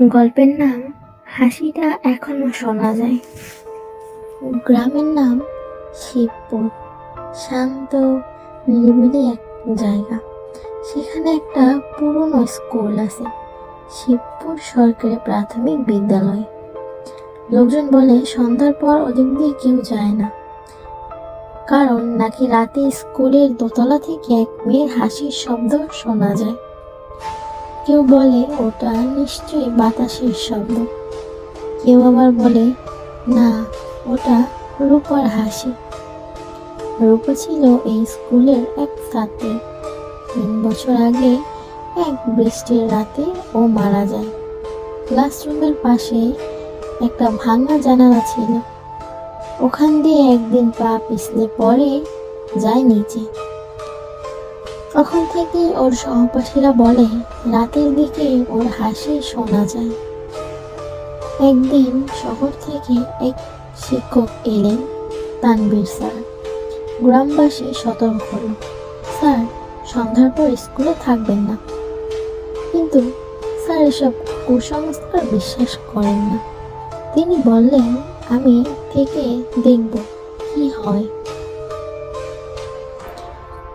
গল্পের নাম হাসিটা এখনও শোনা যায়। গ্রামের নাম শিবপুর, শান্ত, নিরিবিলি এক জায়গা। সেখানে একটা পুরনো স্কুল আছে, শিবপুর সরকারি প্রাথমিক বিদ্যালয়। লোকজন বলে, সন্ধ্যার পর ওদিক দিয়ে কেউ যায় না। কারণ নাকি রাতে স্কুলের দোতলা থেকে এক মেয়ের হাসির শব্দ শোনা যায়। কেউ বলে, ওটা নিশ্চয়ই বাতাসের শব্দ। কেউ আবার বলে, না, ওটা রূপার হাসি। রূপা ছিল এই স্কুলের এক ছাত্রী। তিন বছর আগে এক বৃষ্টির রাতে ও মারা যায়। ক্লাসরুমের পাশে একটা ভাঙা জানালা ছিল। ওখান দিয়ে একদিন পা পিছলে পড়ে যায় নিচে। তখন থেকে ওর সহপাঠীরা বলে, রাতের দিকে ওর হাসি শোনা যায়। একদিন শহর থেকে এক শিক্ষক এলেন তানবীর স্যার। গ্রামবাসী সতর্ক হলো। স্যার, সন্ধ্যার পর স্কুলে থাকবেন না। কিন্তু স্যার এসব কুসংস্কার বিশ্বাস করেন না। তিনি বললেন, আমি থেকে দেখব কি হয়।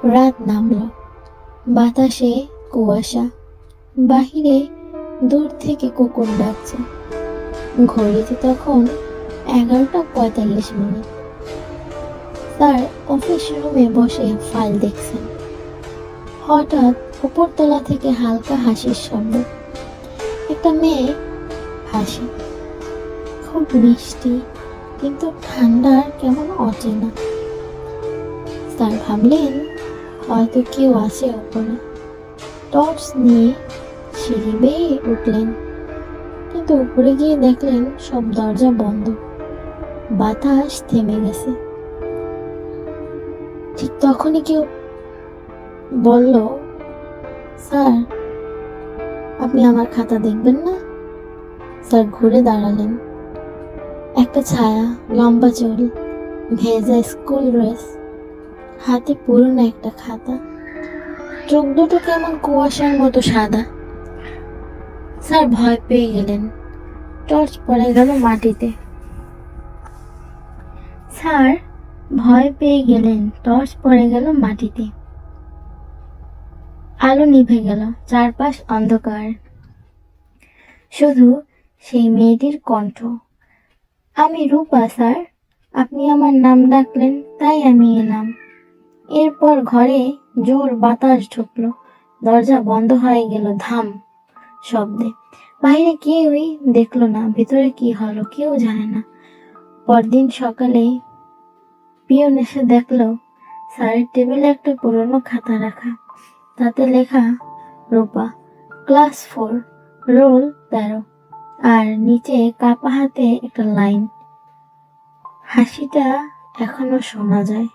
রাত নামলো। বাতাসে কুয়াশা, বাহিরে দূর থেকে কুকুর ডাকছে। ঘড়িতে তখন এগারোটা পঁয়তাল্লিশ মিনিট। তার অফিস রুমে বসে ফাইল দেখছেন। হঠাৎ উপরতলা থেকে হালকা হাসির শব্দ। একটা মেয়ে হাসি। খুব মিষ্টি, কিন্তু ঠান্ডার কেমন অচেনা। স্যার ভাবলেন হয়তো কেউ আছে ওপরে টর্চ নিয়ে সিঁড়ি বেয়ে উঠলেন, কিন্তু উপরে গিয়ে দেখলেন সব দরজা বন্ধ। বাতাস থেমে গেছে। ঠিক তখনই কেউ বলল, স্যার, আপনি আমার খাতা দেখবেন না? স্যার ঘুরে দাঁড়ালেন। একটা ছায়া, লম্বা চুল, ভেজা স্কুল ড্রেস। হাতে পুরনো একটা খাতা। চোখ দুটো কেমন কুয়াশার মতো সাদা। স্যার ভয় পেয়ে গেলেন। টর্চ পড়ে গেল মাটিতে। স্যার ভয় পেয়ে গেলেন। টর্চ পড়ে গেল মাটিতে। আলো নিভে গেল, চারপাশ অন্ধকার। শুধু সেই মেয়েটির কণ্ঠ। আমি রূপা, স্যার। আপনি আমার নাম ডাকলেন, তাই আমি এলাম। এরপর ঘরে জোর বাতাস ঢুকলো। দরজা বন্ধ হয়ে গেল, ধাম শব্দে। বাইরে কেউই দেখল না, ভিতরে কি হলো কেউ জানে না। পরদিন সকালে পিয়ন এসে দেখল, স্যারের টেবিলে একটা পুরনো খাতা রাখা। তাতে লেখা, রূপা, ক্লাস ফোর, রোল তেরো। আর নিচে কাপা হাতে একটা লাইন, হাসিটা এখনও শোনা যায়।